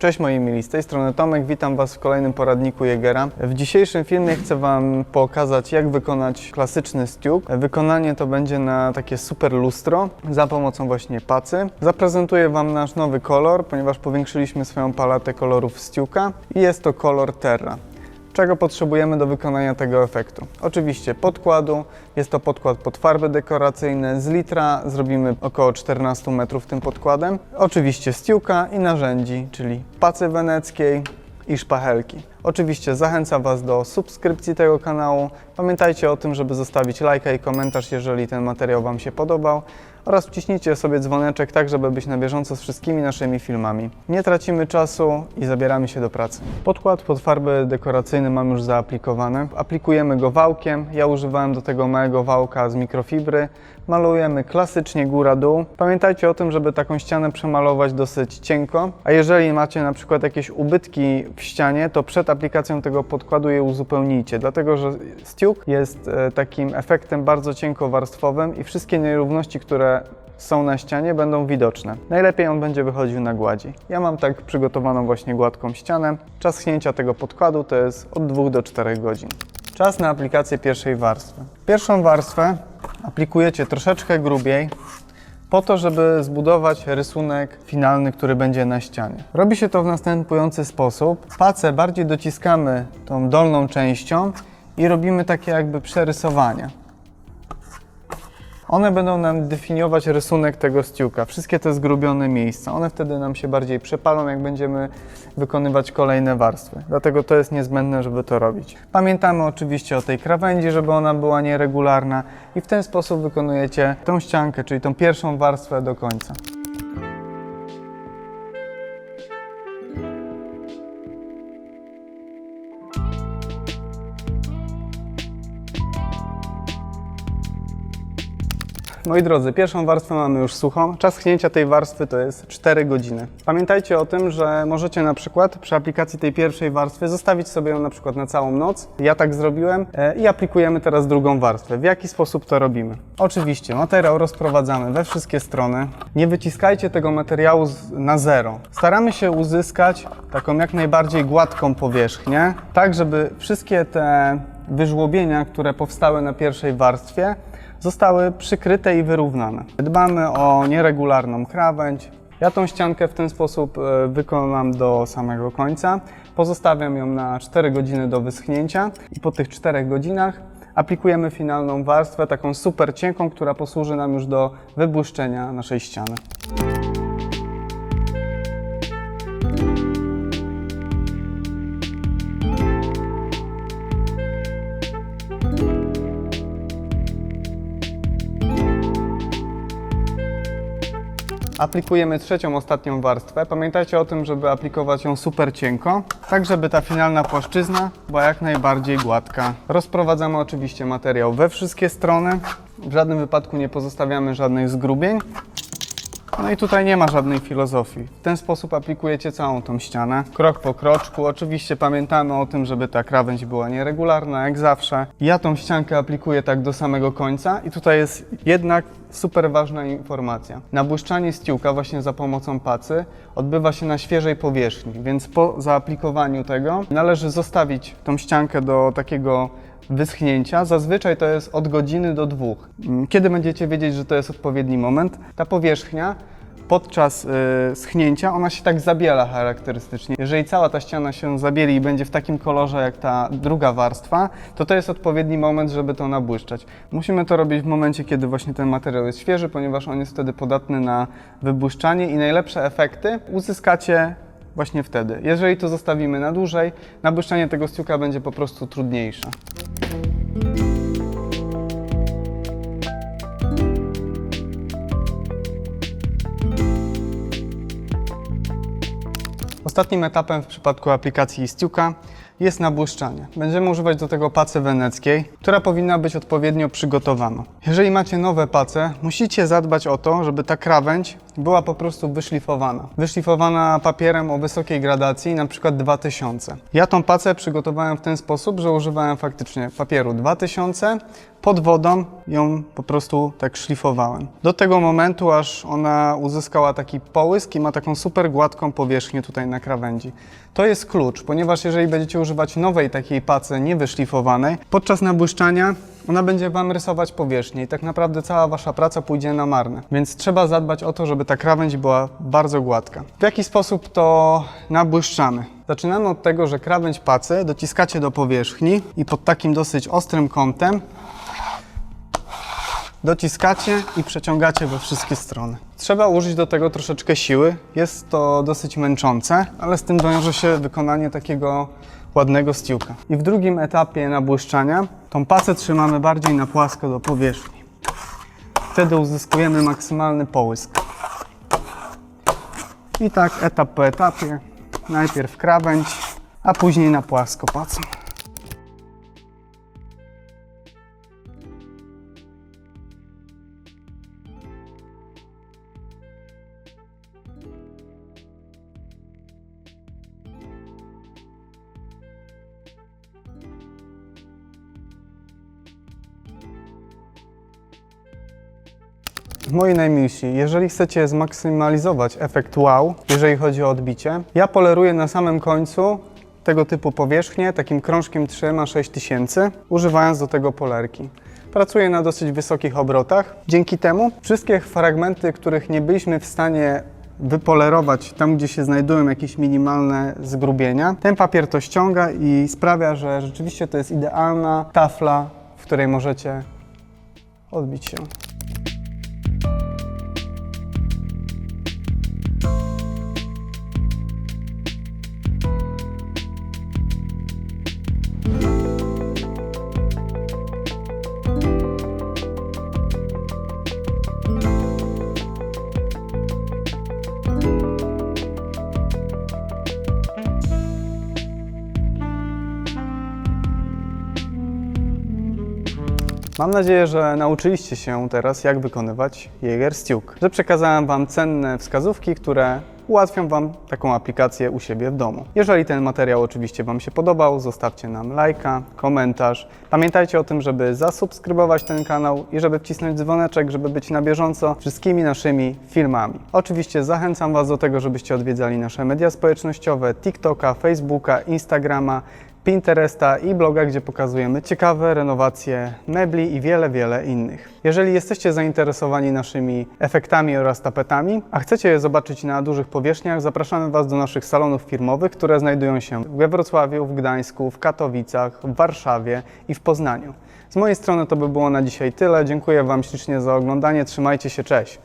Cześć moi mili, z tej strony Tomek, witam Was w kolejnym poradniku Jägera. W dzisiejszym filmie chcę Wam pokazać jak wykonać klasyczny stiuk. Wykonanie to będzie na takie super lustro za pomocą właśnie pacy. Zaprezentuję Wam nasz nowy kolor, ponieważ powiększyliśmy swoją paletę kolorów stiuka i jest to kolor Terra. Czego potrzebujemy do wykonania tego efektu? Oczywiście podkładu, jest to podkład pod farby dekoracyjne z litra, zrobimy około 14 metrów tym podkładem. Oczywiście stiuka i narzędzi, czyli pacy weneckiej i szpachelki. Oczywiście zachęcam Was do subskrypcji tego kanału. Pamiętajcie o tym, żeby zostawić lajka i komentarz, jeżeli ten materiał Wam się podobał oraz wciśnijcie sobie dzwoneczek, tak żeby być na bieżąco z wszystkimi naszymi filmami. Nie tracimy czasu i zabieramy się do pracy. Podkład pod farby dekoracyjne mam już zaaplikowany. Aplikujemy go wałkiem. Ja używałem do tego małego wałka z mikrofibry. Malujemy klasycznie góra-dół. Pamiętajcie o tym, żeby taką ścianę przemalować dosyć cienko, a jeżeli macie na przykład jakieś ubytki w ścianie, to przed aplikacją tego podkładu je uzupełnijcie, dlatego że stiuk jest e, takim efektem bardzo cienkowarstwowym i wszystkie nierówności, które są na ścianie, będą widoczne. Najlepiej on będzie wychodził na gładzi. Ja mam tak przygotowaną właśnie gładką ścianę. Czas schnięcia tego podkładu to jest od 2 do 4 godzin. Czas na aplikację pierwszej warstwy. Pierwszą warstwę aplikujecie troszeczkę grubiej, po to, żeby zbudować rysunek finalny, który będzie na ścianie. Robi się to w następujący sposób. Pacę bardziej dociskamy tą dolną częścią i robimy takie jakby przerysowania. One będą nam definiować rysunek tego stiuka, wszystkie te zgrubione miejsca. One wtedy nam się bardziej przepalą, jak będziemy wykonywać kolejne warstwy. Dlatego to jest niezbędne, żeby to robić. Pamiętamy oczywiście o tej krawędzi, żeby ona była nieregularna i w ten sposób wykonujecie tą ściankę, czyli tą pierwszą warstwę do końca. Moi drodzy, pierwszą warstwę mamy już suchą. Czas schnięcia tej warstwy to jest 4 godziny. Pamiętajcie o tym, że możecie na przykład przy aplikacji tej pierwszej warstwy zostawić sobie ją na przykład na całą noc. Ja tak zrobiłem e, i aplikujemy teraz drugą warstwę. W jaki sposób to robimy? Oczywiście materiał rozprowadzamy we wszystkie strony. Nie wyciskajcie tego materiału na zero. Staramy się uzyskać taką jak najbardziej gładką powierzchnię, tak żeby wszystkie te wyżłobienia, które powstały na pierwszej warstwie, zostały przykryte i wyrównane. Dbamy o nieregularną krawędź. Ja tą ściankę w ten sposób e, wykonam do samego końca. Pozostawiam ją na 4 godziny do wyschnięcia i po tych 4 godzinach aplikujemy finalną warstwę, taką super cienką, która posłuży nam już do wybłyszczenia naszej ściany. Aplikujemy trzecią, ostatnią warstwę. Pamiętajcie o tym, żeby aplikować ją super cienko, tak żeby ta finalna płaszczyzna była jak najbardziej gładka. Rozprowadzamy oczywiście materiał we wszystkie strony. W żadnym wypadku nie pozostawiamy żadnych zgrubień. No i tutaj nie ma żadnej filozofii. W ten sposób aplikujecie całą tą ścianę, krok po kroczku. Oczywiście pamiętamy o tym, żeby ta krawędź była nieregularna, jak zawsze. Ja tą ściankę aplikuję tak do samego końca i tutaj jest jednak super ważna informacja. Nabłyszczanie stiuka właśnie za pomocą pacy odbywa się na świeżej powierzchni, więc po zaaplikowaniu tego należy zostawić tą ściankę do takiego wyschnięcia. Zazwyczaj to jest od godziny do dwóch. Mm, Kiedy będziecie wiedzieć, że to jest odpowiedni moment? Ta powierzchnia podczas y, schnięcia ona się tak zabiela charakterystycznie. Jeżeli cała ta ściana się zabieli i będzie w takim kolorze jak ta druga warstwa, to to jest odpowiedni moment, żeby to nabłyszczać. Musimy to robić w momencie, kiedy właśnie ten materiał jest świeży, ponieważ on jest wtedy podatny na wybłyszczanie i najlepsze efekty uzyskacie właśnie wtedy. Jeżeli to zostawimy na dłużej, nabłyszczanie tego stiuka będzie po prostu trudniejsze. Ostatnim etapem w przypadku aplikacji Stiuka jest nabłyszczanie. Będziemy używać do tego pacy weneckiej, która powinna być odpowiednio przygotowana. Jeżeli macie nowe pace, musicie zadbać o to, żeby ta krawędź była po prostu wyszlifowana. Wyszlifowana papierem o wysokiej gradacji, na przykład 2000. Ja tą pacę przygotowałem w ten sposób, że używałem faktycznie papieru 2000, pod wodą ją po prostu tak szlifowałem. Do tego momentu, aż ona uzyskała taki połysk i ma taką super gładką powierzchnię tutaj na krawędzi. To jest klucz, ponieważ jeżeli będziecie używać nowej takiej pacy niewyszlifowanej, podczas nabłyszczania ona będzie Wam rysować powierzchnię i tak naprawdę cała Wasza praca pójdzie na marne. Więc trzeba zadbać o to, żeby ta krawędź była bardzo gładka. W jaki sposób to nabłyszczamy? Zaczynamy od tego, że krawędź pacy dociskacie do powierzchni i pod takim dosyć ostrym kątem dociskacie i przeciągacie we wszystkie strony. Trzeba użyć do tego troszeczkę siły. Jest to dosyć męczące, ale z tym wiąże się wykonanie takiego ładnego stiuka. I w drugim etapie nabłyszczania tą pacę trzymamy bardziej na płasko do powierzchni. Wtedy uzyskujemy maksymalny połysk. I tak etap po etapie. Najpierw krawędź, a później na płasko pacą. Moi najmilsi, jeżeli chcecie zmaksymalizować efekt wow, jeżeli chodzi o odbicie, ja poleruję na samym końcu tego typu powierzchnię takim krążkiem 3 na 6000, używając do tego polerki. Pracuję na dosyć wysokich obrotach. Dzięki temu wszystkie fragmenty, których nie byliśmy w stanie wypolerować tam, gdzie się znajdują jakieś minimalne zgrubienia, ten papier to ściąga i sprawia, że rzeczywiście to jest idealna tafla, w której możecie odbić się. Mam nadzieję, że nauczyliście się teraz, jak wykonywać Jaeger Stiuk. Że przekazałem Wam cenne wskazówki, które ułatwią Wam taką aplikację u siebie w domu. Jeżeli ten materiał oczywiście Wam się podobał, zostawcie nam lajka, komentarz. Pamiętajcie o tym, żeby zasubskrybować ten kanał i żeby wcisnąć dzwoneczek, żeby być na bieżąco wszystkimi naszymi filmami. Oczywiście zachęcam Was do tego, żebyście odwiedzali nasze media społecznościowe, TikToka, Facebooka, Instagrama, Pinteresta i bloga, gdzie pokazujemy ciekawe renowacje mebli i wiele, wiele innych. Jeżeli jesteście zainteresowani naszymi efektami oraz tapetami, a chcecie je zobaczyć na dużych powierzchniach, zapraszamy Was do naszych salonów firmowych, które znajdują się we Wrocławiu, w Gdańsku, w Katowicach, w Warszawie i w Poznaniu. Z mojej strony to by było na dzisiaj tyle. Dziękuję Wam ślicznie za oglądanie. Trzymajcie się, cześć!